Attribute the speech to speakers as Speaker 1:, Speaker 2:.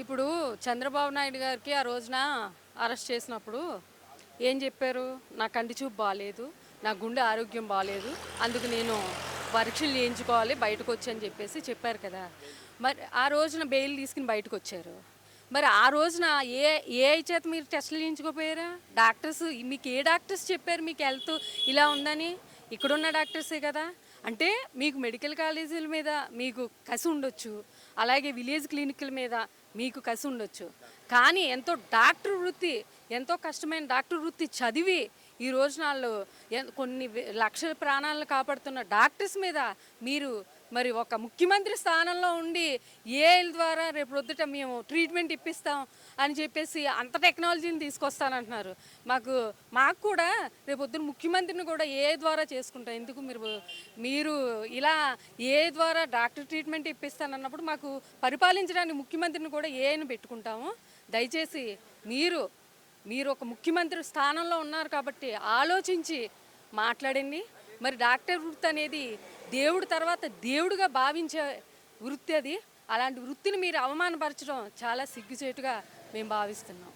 Speaker 1: ఇప్పుడు చంద్రబాబు నాయుడు గారికి ఆ రోజున అరెస్ట్ చేసినప్పుడు ఏం చెప్పారు? నా కంటి చూపు బాగాలేదు నా గుండె ఆరోగ్యం బాగాలేదు అందుకు నేను పరీక్షలు చేయించుకోవాలి బయటకు వచ్చి అని చెప్పేసి చెప్పారు కదా. మరి ఆ రోజున బెయిల్ తీసుకుని బయటకు వచ్చారు. మరి ఆ రోజున ఏ ఏ చేత మీరు టెస్టులు చేయించుకోపోయారా? డాక్టర్స్ మీకు ఏ డాక్టర్స్ చెప్పారు మీకు హెల్త్ ఇలా ఉందని? ఇక్కడున్న డాక్టర్సే కదా. అంటే మీకు మెడికల్ కాలేజీల మీద మీకు కసి ఉండొచ్చు అలాగే విలేజ్ క్లినిక్ల మీద మీకు కసి ఉండొచ్చు. కానీ ఎంతో డాక్టర్ వృత్తి ఎంతో కష్టమైన డాక్టర్ వృత్తి చదివి ఈ రోజు నాళ్ళు ఎన్- కొన్ని లక్షల ప్రాణాలను కాపాడుతున్న డాక్టర్స్ మీద మీరు మరి ఒక ముఖ్యమంత్రి స్థానంలో ఉండి ఏఐల ద్వారా రేపు రొద్దుట మేము ట్రీట్మెంట్ ఇప్పిస్తాం అని చెప్పేసి అంత టెక్నాలజీని తీసుకొస్తానంటున్నారు. మాకు మాకు కూడా రేపు పొద్దున ముఖ్యమంత్రిని కూడా ఏ ద్వారా చేసుకుంటాం. ఎందుకు మీరు మీరు ఇలా ఏ ద్వారా డాక్టర్ ట్రీట్మెంట్ ఇప్పిస్తానన్నప్పుడు మాకు పరిపాలించడానికి ముఖ్యమంత్రిని కూడా ఏని పెట్టుకుంటాము. దయచేసి మీరు మీరు ఒక ముఖ్యమంత్రి స్థానంలో ఉన్నారు కాబట్టి ఆలోచించి మాట్లాడండి. మరి డాక్టర్ వృత్తి అనేది దేవుడు తర్వాత దేవుడిగా భావించే వృత్తి అది. అలాంటి వృత్తిని మీరు అవమానపరచడం చాలా సిగ్గుచేటుగా మేము భావిస్తున్నాం.